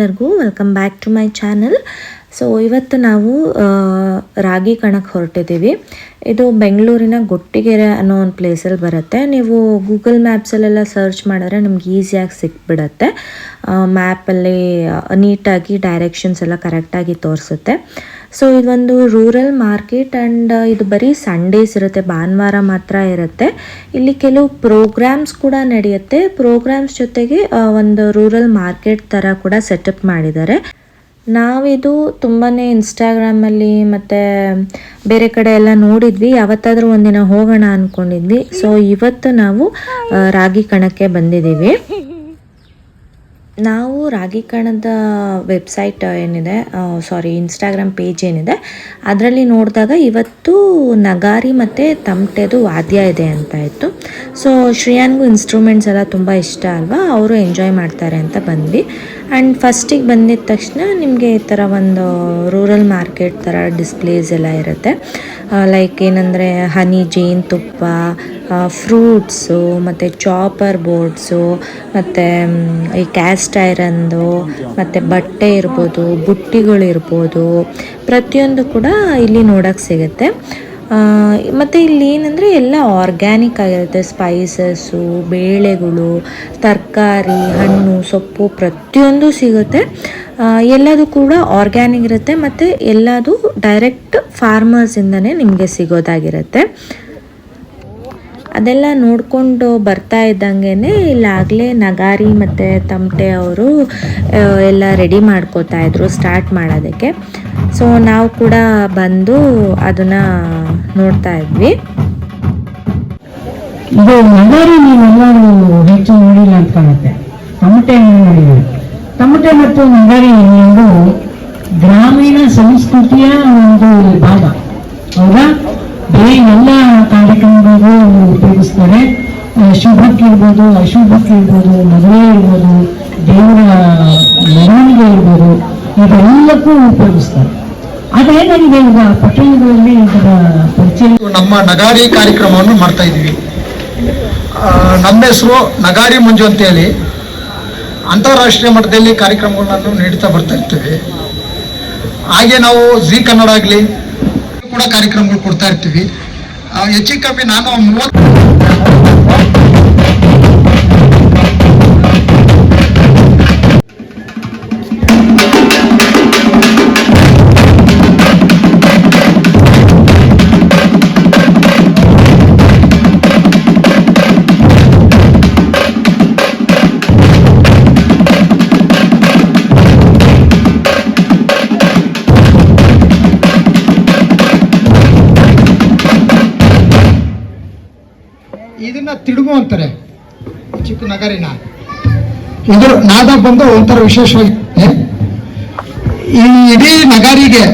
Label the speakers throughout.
Speaker 1: ಎಲ್ಲರಿಗೂ welcome back to my channel so ಇವತ್ತು ನಾವು ರಾಗಿ ಕಣಕ್ಕೆ ಹೊರಟಿದ್ದೀವಿ. ಇದು ಬೆಂಗಳೂರಿನ ಗೊಟ್ಟಿಗೆರೆ ಅನ್ನೋ ಒಂದು ಪ್ಲೇಸಲ್ಲಿ ಬರುತ್ತೆ. ನೀವು ಗೂಗಲ್ ಮ್ಯಾಪ್ಸಲ್ಲೆಲ್ಲ ಸರ್ಚ್ ಮಾಡಿದ್ರೆ ನಿಮ್ಗೆ ಈಸಿಯಾಗಿ ಸಿಕ್ಬಿಡತ್ತೆ. ಮ್ಯಾಪಲ್ಲಿ ನೀಟಾಗಿ ಡೈರೆಕ್ಷನ್ಸ್ ಎಲ್ಲ ಕರೆಕ್ಟಾಗಿ ತೋರಿಸುತ್ತೆ. ಸೊ ಇದೊಂದು ರೂರಲ್ ಮಾರ್ಕೆಟ್ ಆ್ಯಂಡ್ ಇದು ಬರೀ ಸಂಡೇಸ್ ಇರುತ್ತೆ. ಭಾನುವಾರ ಮಾತ್ರ ಇರುತ್ತೆ. ಇಲ್ಲಿ ಕೆಲವು ಪ್ರೋಗ್ರಾಮ್ಸ್ ಕೂಡ ನಡೆಯುತ್ತೆ. ಪ್ರೋಗ್ರಾಮ್ಸ್ ಜೊತೆಗೆ ಒಂದು ರೂರಲ್ ಮಾರ್ಕೆಟ್ ಥರ ಕೂಡ ಸೆಟಪ್ ಮಾಡಿದ್ದಾರೆ. ನಾವಿದು ತುಂಬಾ ಇನ್ಸ್ಟಾಗ್ರಾಮಲ್ಲಿ ಮತ್ತು ಬೇರೆ ಕಡೆ ಎಲ್ಲ ನೋಡಿದ್ವಿ. ಯಾವತ್ತಾದರೂ ಒಂದಿನ ಹೋಗೋಣ ಅಂದ್ಕೊಂಡಿದ್ವಿ ಸೊ ಇವತ್ತು ನಾವು ರಾಗಿ ಕಣಕ್ಕೆ ಬಂದಿದ್ದೀವಿ. ನಾವು ರಾಗಿ ಕಣದ ವೆಬ್ಸೈಟ್ ಏನಿದೆ ಸಾರಿ ಇನ್ಸ್ಟಾಗ್ರಾಮ್ ಪೇಜ್ ಏನಿದೆ, ಅದರಲ್ಲಿ ನೋಡಿದಾಗ ಇವತ್ತು ನಗಾರಿ ಮತ್ತು ತಮಟೆದು ವಾದ್ಯ ಇದೆ ಅಂತ ಇತ್ತು. ಸೊ ಶ್ರೇಯಾನ್ಗೂ ಇನ್ಸ್ಟ್ರೂಮೆಂಟ್ಸ್ ಎಲ್ಲ ತುಂಬ ಇಷ್ಟ ಅಲ್ವಾ? ಅವರು ಎಂಜಾಯ್ ಮಾಡ್ತಾರೆ ಅಂತ ಬಂದ್ವಿ. ಆ್ಯಂಡ್ ಫಸ್ಟಿಗೆ ಬಂದಿದ್ದ ತಕ್ಷಣ ನಿಮಗೆ ಈ ಥರ ಒಂದು ರೂರಲ್ ಮಾರ್ಕೆಟ್ ಥರ ಡಿಸ್ಪ್ಲೇಸ್ ಎಲ್ಲ ಇರುತ್ತೆ. ಲೈಕ್ ಏನಂದರೆ ಹನಿ ಜೇನುತುಪ್ಪ ಫ್ರೂಟ್ಸು ಮತ್ತು ಚಾಪರ್ ಬೋರ್ಡ್ಸು ಮತ್ತು ಈ ಕ್ಯಾಸ್ಟ್ ಐರನ್ದು ಮತ್ತು ಬಟ್ಟೆ ಇರ್ಬೋದು ಬುಟ್ಟಿಗಳಿರ್ಬೋದು ಪ್ರತಿಯೊಂದು ಕೂಡ ಇಲ್ಲಿ ನೋಡೋಕ್ಕೆ ಸಿಗುತ್ತೆ. ಮತ್ತು ಇಲ್ಲಿ ಏನಂದರೆ ಎಲ್ಲ ಆರ್ಗ್ಯಾನಿಕ್ ಆಗಿರುತ್ತೆ. ಸ್ಪೈಸಸ್ಸು ಬೇಳೆಗಳು, ತರಕಾರಿ, ಹಣ್ಣು, ಸೊಪ್ಪು ಪ್ರತಿಯೊಂದು ಸಿಗುತ್ತೆ. ಎಲ್ಲದು ಕೂಡ ಆರ್ಗ್ಯಾನಿಕ್ ಇರುತ್ತೆ. ಮತ್ತು ಎಲ್ಲದು ಡೈರೆಕ್ಟ್ ಫಾರ್ಮರ್ಸಿಂದನೇ ನಿಮಗೆ ಸಿಗೋದಾಗಿರುತ್ತೆ. ಅದೆಲ್ಲ ನೋಡಿಕೊಂಡು ಬರ್ತಾ ಇದ್ದಂಗೆ ಇಲ್ಲಾಗಲೇ ನಗಾರಿ ಮತ್ತು ತಮಟೆ ಅವರು ಎಲ್ಲ ರೆಡಿ ಮಾಡ್ಕೋತಾ ಇದ್ರು ಸ್ಟಾರ್ಟ್ ಮಾಡೋದಕ್ಕೆ. ಸೊ ನಾವು ಕೂಡ ಬಂದು ಅದನ್ನು ನೋಡ್ತಾ ಇದ್ವಿ.
Speaker 2: ಇದು ನಗಾರಿ ಹೆಚ್ಚು ಅಂತ ಕಾಣುತ್ತೆ. ತಮಟೆ ತಮಟೆ ಮತ್ತು ನಗಾರಿ ಗ್ರಾಮೀಣ ಸಂಸ್ಕೃತಿಯ ಒಂದು ಭಾಗ. ಹೌದಾ? ಬೇರೆ ಎಲ್ಲ ಕಾರ್ಯಕ್ರಮಗಳಿಗೂ ಉಪಯೋಗಿಸ್ತಾರೆ. ಶುಭಕ್ಕೆ ಇರ್ಬೋದು, ಅಶುಭಕ್ಕೆ ಇರ್ಬೋದು, ಮದುವೆ ಇರ್ಬೋದು, ದೇವರ ಮೆರವಣಿಗೆ ಇರ್ಬೋದು, ಇದೆಲ್ಲಕ್ಕೂ ಉಪಯೋಗಿಸ್ತಾರೆ. ಅದೇನಾಗಿದೆ ಈಗ ಪಟ್ಟಣಗಳಲ್ಲಿ ಇದರ ಪರಿಚಯ.
Speaker 3: ನಮ್ಮ ನಗಾರಿ ಕಾರ್ಯಕ್ರಮವನ್ನು ಮಾಡ್ತಾ ಇದ್ದೀವಿ. ನಮ್ಮ ಹೆಸರು ನಗಾರಿ ಮಂಜು ಅಂತೇಳಿ. ಅಂತಾರಾಷ್ಟ್ರೀಯ ಮಟ್ಟದಲ್ಲಿ ಕಾರ್ಯಕ್ರಮಗಳನ್ನು ನೀಡ್ತಾ ಬರ್ತಾ ಇರ್ತೀವಿ. ಹಾಗೆ ನಾವು ಜಿ ಕನ್ನಡ ಆಗಲಿ ಕೂಡ ಕಾರ್ಯಕ್ರಮಗಳು ಕೊಡ್ತಾ ಇರ್ತೀವಿ. ಹೆಚ್ಚು ಕಮ್ಮಿ ನಾನು ಮೂವತ್ತು ಇದನ್ನ ತಿಡುಗು ಅಂತಾರೆ. ಚಿಕ್ಕ ನಗರಿನ. ಇದು ನಾದ ಬಂದು ಒಂಥರ ವಿಶೇಷವಾಗಿದೆ ಈ ಇಡೀ ನಗರಿಗೆ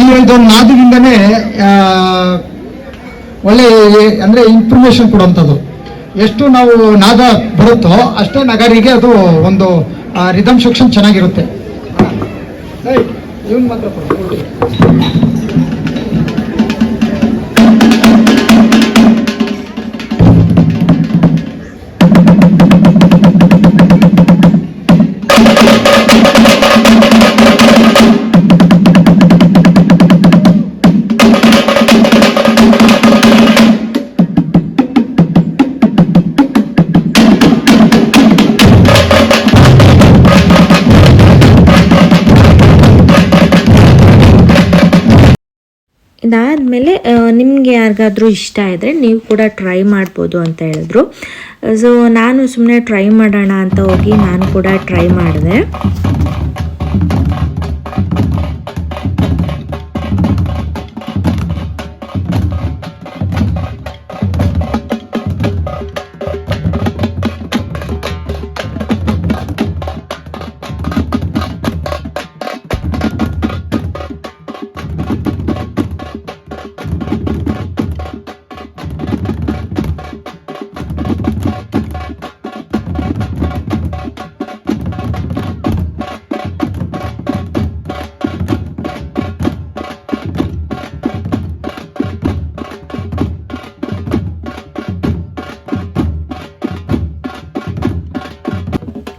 Speaker 3: ಈ ಒಂದು ನಾದದಿಂದನೇ ಒಳ್ಳೆ ಅಂದ್ರೆ ಇನ್ಫಾರ್ಮೇಶನ್ ಕೊಡುವಂಥದ್ದು. ಎಷ್ಟು ನಾವು ನಾದ ಬರುತ್ತೋ ಅಷ್ಟೇ ನಗರಿಗೆ ಅದು ಒಂದು ರಿದಮ್ ಸೆಕ್ಷನ್ ಚೆನ್ನಾಗಿರುತ್ತೆ. ಇವನ್ ಮಾತ್ರ ಕೊಡು.
Speaker 1: ಇದಾದಮೇಲೆ ನಿಮಗೆ ಯಾರಿಗಾದರೂ ಇಷ್ಟ ಇದ್ದರೆ ನೀವು ಕೂಡ ಟ್ರೈ ಮಾಡ್ಬೋದು ಅಂತ ಹೇಳಿದ್ರು ಸೊ ನಾನು ಸುಮ್ಮನೆ ಟ್ರೈ ಮಾಡೋಣ ಅಂತ ಹೋಗಿ ನಾನು ಕೂಡ ಟ್ರೈ ಮಾಡಿದೆ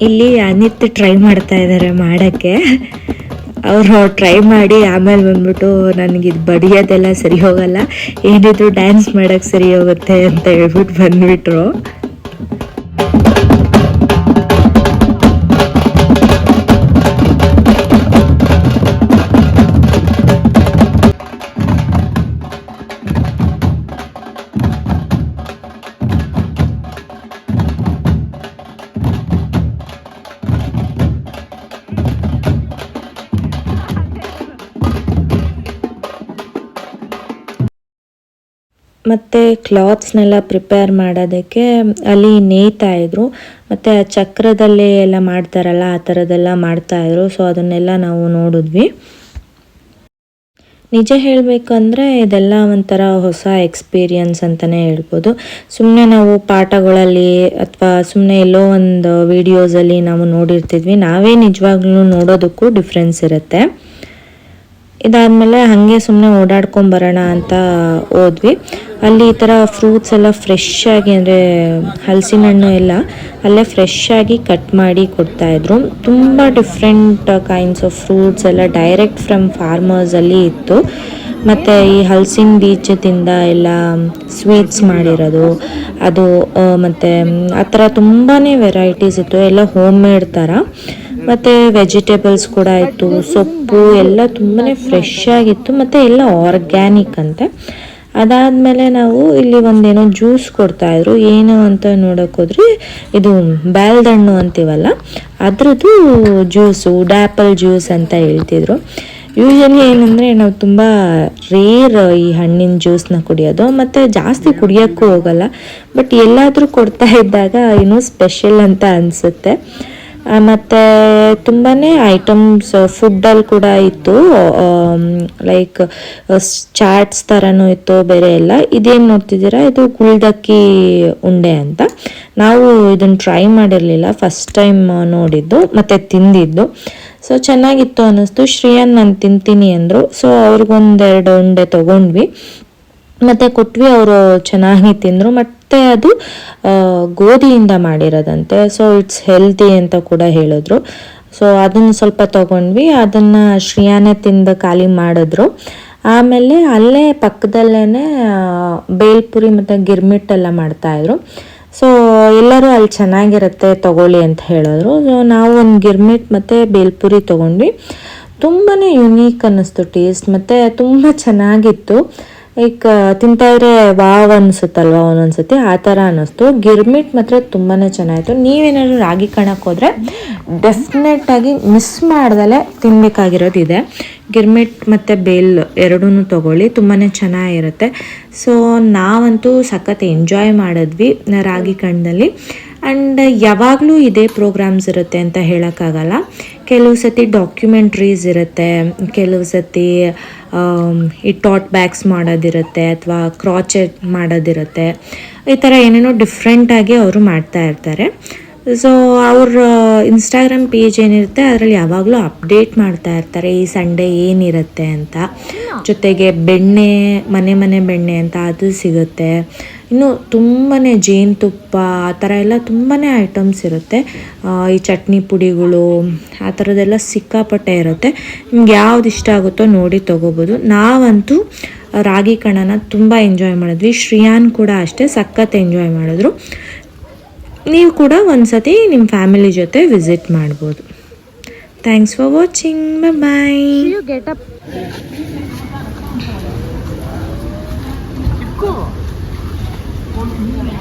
Speaker 1: ಇಲ್ಲಿ ಅನಿತ್ ಟ್ರೈ ಮಾಡ್ತಾ ಇದ್ದಾರೆ ಮಾಡೋಕ್ಕೆ. ಅವರು ಟ್ರೈ ಮಾಡಿ ಆಮೇಲೆ ಬಂದ್ಬಿಟ್ಟು ನನಗೆ ಇದು ಬಡಿಯೋದೆಲ್ಲ ಸರಿ ಹೋಗಲ್ಲ. ಏನಿದ್ರು ಡ್ಯಾನ್ಸ್ ಮಾಡೋಕ್ಕೆ ಸರಿ ಹೋಗುತ್ತೆ ಅಂತ ಹೇಳ್ಬಿಟ್ಟು ಬಂದ್ಬಿಟ್ರು. ಮತ್ತು ಕ್ಲಾತ್ಸ್ನೆಲ್ಲ ಪ್ರಿಪೇರ್ ಮಾಡೋದಕ್ಕೆ ಅಲ್ಲಿ ನೇಯ್ತಾ ಇದ್ರು. ಮತ್ತು ಆ ಚಕ್ರದಲ್ಲಿ ಎಲ್ಲ ಮಾಡ್ತಾರಲ್ಲ, ಆ ಥರದ್ದೆಲ್ಲ ಮಾಡ್ತಾಯಿದ್ರು ಸೊ ಅದನ್ನೆಲ್ಲ ನಾವು ನೋಡಿದ್ವಿ. ನಿಜ ಹೇಳಬೇಕಂದ್ರೆ ಇದೆಲ್ಲ ಒಂಥರ ಹೊಸ ಎಕ್ಸ್ಪೀರಿಯನ್ಸ್ ಅಂತಲೇ ಹೇಳ್ಬೋದು. ಸುಮ್ಮನೆ ನಾವು ಪಾಠಗಳಲ್ಲಿ ಅಥವಾ ಸುಮ್ಮನೆ ಎಲ್ಲೋ ಒಂದು ವಿಡಿಯೋಸಲ್ಲಿ ನಾವು ನೋಡಿರ್ತಿದ್ವಿ. ನಾವೇ ನಿಜವಾಗ್ಲೂ ನೋಡೋದಕ್ಕೂ ಡಿಫ್ರೆನ್ಸ್ ಇರುತ್ತೆ. ಇದಾದಮೇಲೆ ಹಾಗೆ ಸುಮ್ಮನೆ ಓಡಾಡ್ಕೊಂಬರೋಣ ಅಂತ ಹೋದ್ವಿ. ಅಲ್ಲಿ ಈ ಥರ ಫ್ರೂಟ್ಸ್ ಎಲ್ಲ ಫ್ರೆಶ್ ಆಗಿ ಅಂದರೆ ಹಲಸಿನ ಹಣ್ಣು ಎಲ್ಲ ಅಲ್ಲೇ ಫ್ರೆಶ್ ಆಗಿ ಕಟ್ ಮಾಡಿ ಕೊಡ್ತಾಯಿದ್ರು ತುಂಬ ಡಿಫ್ರೆಂಟ್ ಕೈಂಡ್ಸ್ ಆಫ್ ಫ್ರೂಟ್ಸ್ ಎಲ್ಲ ಡೈರೆಕ್ಟ್ ಫ್ರಮ್ ಫಾರ್ಮರ್ಸಲ್ಲಿ ಇತ್ತು. ಮತ್ತು ಈ ಹಲಸಿನ ಬೀಜದಿಂದ ಎಲ್ಲ ಸ್ವೀಟ್ಸ್ ಮಾಡಿರೋದು. ಅದು ಮತ್ತು, ಆ ಥರ ತುಂಬಾ ವೆರೈಟೀಸ್ ಇತ್ತು. ಎಲ್ಲ ಹೋಮ್ ಮೇಡ್ ಥರ. ಮತ್ತು ವೆಜಿಟೇಬಲ್ಸ್ ಕೂಡ ಇತ್ತು ಸೊಪ್ಪು ಎಲ್ಲ ತುಂಬಾ ಫ್ರೆಶ್ ಆಗಿತ್ತು, ಮತ್ತು ಎಲ್ಲ ಆರ್ಗ್ಯಾನಿಕ್ ಅಂತೆ. ಅದಾದಮೇಲೆ ನಾವು ಇಲ್ಲಿ ಒಂದೇನೋ ಜ್ಯೂಸ್ ಕೊಡ್ತಾಯಿದ್ರು ಏನು ಅಂತ ನೋಡೋಕ್ಕೋದ್ರೆ ಇದು ಬ್ಯಾಲ್ದಣ್ಣು ಅಂತೀವಲ್ಲ, ಅದ್ರದ್ದು ಜ್ಯೂಸು ಡ್ಯಾಪಲ್ ಜ್ಯೂಸ್ ಅಂತ ಹೇಳ್ತಿದ್ರು. ಯೂಶಲಿ ಏನಂದರೆ ನಾವು ತುಂಬ ರೇರ್ ಈ ಹಣ್ಣಿನ ಜ್ಯೂಸ್ನ ಕುಡಿಯೋದು, ಮತ್ತು ಜಾಸ್ತಿ ಕುಡಿಯೋಕ್ಕೂ ಹೋಗಲ್ಲ. ಬಟ್ ಎಲ್ಲಾದರೂ ಕೊಡ್ತಾ ಇದ್ದಾಗ ಏನೋ ಸ್ಪೆಷಲ್ ಅಂತ ಅನಿಸುತ್ತೆ. ಮತ್ತು ತುಂಬಾ ಐಟಮ್ಸ್ ಫುಡ್ಡಲ್ಲಿ ಕೂಡ ಇತ್ತು. ಲೈಕ್ ಚಾಟ್ಸ್ ಥರನೂ ಇತ್ತು, ಬೇರೆ ಎಲ್ಲ. ಇದೇನು ನೋಡ್ತಿದ್ದೀರಾ? ಇದು ಗುಲ್ಡಕ್ಕಿ ಉಂಡೆ ಅಂತ. ನಾವು ಇದನ್ನು ಟ್ರೈ ಮಾಡಿರಲಿಲ್ಲ. ಫಸ್ಟ್ ಟೈಮ್ ನೋಡಿದ್ದು, ಮತ್ತು ತಿಂದಿದ್ದು. ಸೊ ಚೆನ್ನಾಗಿತ್ತು ಅನ್ನಿಸ್ತು ಶ್ರೀಯನ್ ನಾನು ತಿಂತೀನಿ ಅಂದರು. ಸೊ ಅವ್ರಿಗೊಂದೆರಡು ಉಂಡೆ ತೊಗೊಂಡ್ವಿ. ಮತ್ತು ಕೊಟ್ವಿ ಅವರು ಚೆನ್ನಾಗಿ ತಿಂದರು. ಮತ್ತು ಅದು ಗೋಧಿಯಿಂದ ಮಾಡಿರೋದಂತೆ. ಸೊ ಇಟ್ಸ್ ಹೆಲ್ತಿ ಅಂತ ಕೂಡ ಹೇಳಿದ್ರು. ಸೊ ಅದನ್ನು ಸ್ವಲ್ಪ ತೊಗೊಂಡ್ವಿ. ಅದನ್ನು ಶ್ರೇಯಾನೇ ತಿಂದು ಖಾಲಿ ಮಾಡಿದ್ರು. ಆಮೇಲೆ ಅಲ್ಲೇ ಪಕ್ಕದಲ್ಲೇ ಬೇಲ್ಪುರಿ ಮತ್ತು ಗಿರ್ಮಿಟ್ ಎಲ್ಲ ಮಾಡ್ತಾಯಿದ್ರು ಸೊ ಎಲ್ಲರೂ ಅಲ್ಲಿ ಚೆನ್ನಾಗಿರುತ್ತೆ, ತಗೊಳ್ಳಿ ಅಂತ ಹೇಳಿದ್ರು. ಸೊ ನಾವು ಒಂದು ಗಿರ್ಮಿಟ್ ಮತ್ತು ಬೇಲ್ಪುರಿ ತೊಗೊಂಡ್ವಿ. ತುಂಬಾ ಯುನೀಕ್ ಅನ್ನಿಸ್ತು ಟೇಸ್ಟ್ ಮತ್ತು ತುಂಬ ಚೆನ್ನಾಗಿತ್ತು. ಲೈಕ್ ತಿಂತಾ ಇದ್ರೆ ವಾವ್ ಅನಿಸುತ್ತಲ್ವ ಒಂದೊಂದ್ಸತಿ? ಆ ಥರ ಅನ್ನಿಸ್ತು. ಗಿರ್ಮಿಟ್ ಮಾತ್ರ ತುಂಬಾ ಚೆನ್ನಾಗಿತ್ತು ನೀವೇನಾದ್ರು ರಾಗಿ ಕಣಕ್ಕೆ ಹೋದರೆ ಡೆಫಿನೆಟಾಗಿ ಮಿಸ್ ಮಾಡ್ದಲೆ ತಿನ್ನಬೇಕಾಗಿರೋದು ಇದೆ ಗಿರ್ಮಿಟ್ ಮತ್ತು ಬೇಲ್ ಎರಡೂ ತಗೊಳ್ಳಿ. ತುಂಬಾ ಚೆನ್ನಾಗಿರುತ್ತೆ. ಸೊ ನಾವಂತೂ ಸಖತ್ ಎಂಜಾಯ್ ಮಾಡಿದ್ವಿ ರಾಗಿ ಕಣ್ಣಲ್ಲಿ ಆ್ಯಂಡ್ ಯಾವಾಗಲೂ ಇದೇ ಪ್ರೋಗ್ರಾಮ್ಸ್ ಇರುತ್ತೆ ಅಂತ ಹೇಳೋಕ್ಕಾಗಲ್ಲ. ಕೆಲವು ಸತಿ ಡಾಕ್ಯುಮೆಂಟ್ರೀಸ್ ಇರುತ್ತೆ ಕೆಲವು ಸತಿ ಈ ಟಾಟ್ ಬ್ಯಾಗ್ಸ್ ಮಾಡೋದಿರುತ್ತೆ ಅಥವಾ ಕ್ರಾಚೆಟ್ ಮಾಡೋದಿರುತ್ತೆ. ಈ ಥರ ಏನೇನೋ ಡಿಫ್ರೆಂಟಾಗಿ ಅವರು ಮಾಡ್ತಾ ಇರ್ತಾರೆ. ಸೊ ಅವ್ರ ಇನ್ಸ್ಟಾಗ್ರಾಮ್ ಪೇಜ್ ಏನಿರುತ್ತೆ ಅದರಲ್ಲಿ ಯಾವಾಗಲೂ ಅಪ್ಡೇಟ್ ಮಾಡ್ತಾ ಇರ್ತಾರೆ ಈ ಸಂಡೇ ಏನಿರುತ್ತೆ ಅಂತ. ಜೊತೆಗೆ ಬೆಣ್ಣೆ ಮನೆ ಮನೆ ಬೆಣ್ಣೆ ಅಂತ ಅದು ಸಿಗುತ್ತೆ. ಇನ್ನು ತುಂಬಾ ಜೇನುತುಪ್ಪ, ಆ ಥರ ಎಲ್ಲ ತುಂಬಾ ಐಟಮ್ಸ್ ಇರುತ್ತೆ. ಈ ಚಟ್ನಿ ಪುಡಿಗಳು, ಆ ಥರದ್ದೆಲ್ಲ ಸಿಕ್ಕಾಪಟ್ಟೆ ಇರುತ್ತೆ. ನಿಮ್ಗೆ ಯಾವ್ದು ಇಷ್ಟ ಆಗುತ್ತೋ ನೋಡಿ ತೊಗೋಬೋದು. ನಾವಂತೂ ರಾಗಿ ಕಣನ ತುಂಬ ಎಂಜಾಯ್ ಮಾಡಿದ್ವಿ. ಶ್ರೀಯಾನ್ ಕೂಡ ಅಷ್ಟೇ ಸಖತ್ ಎಂಜಾಯ್ ಮಾಡಿದ್ರು. ನೀವು ಕೂಡ ಒಂದ್ಸತಿ ನಿಮ್ಮ ಫ್ಯಾಮಿಲಿ ಜೊತೆ ವಿಸಿಟ್ ಮಾಡ್ಬೋದು. Thanks for watching bye